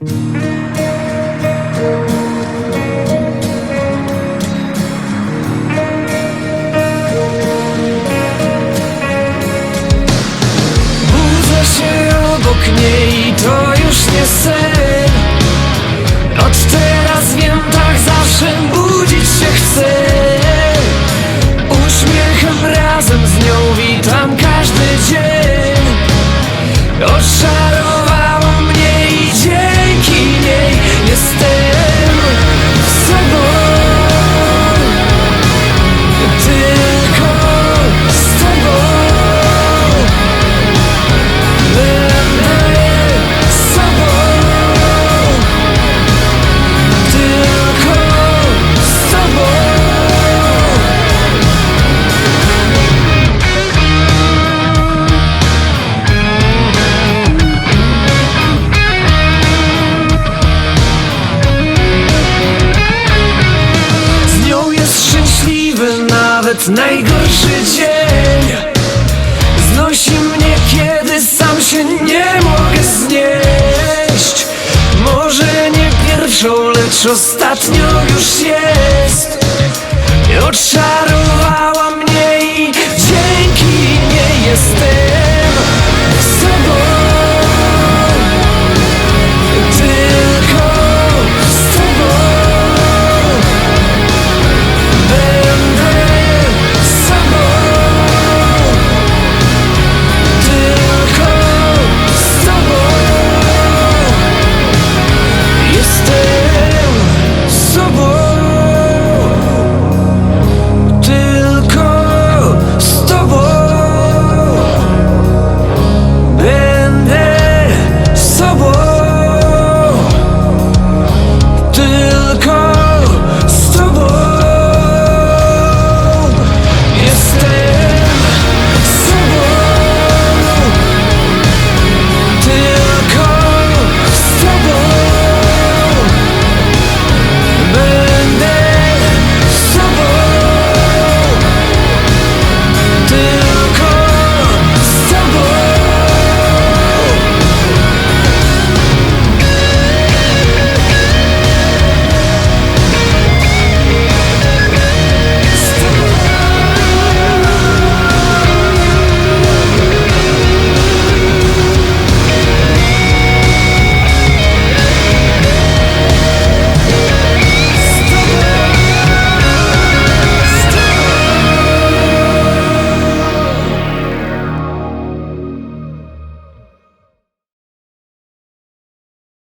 Budzę się obok niej, to już nie sen Nawet najgorszy dzień. Znosi mnie, kiedy sam się nie mogę znieść. Może nie pierwszą, lecz ostatnią już jest. Oczami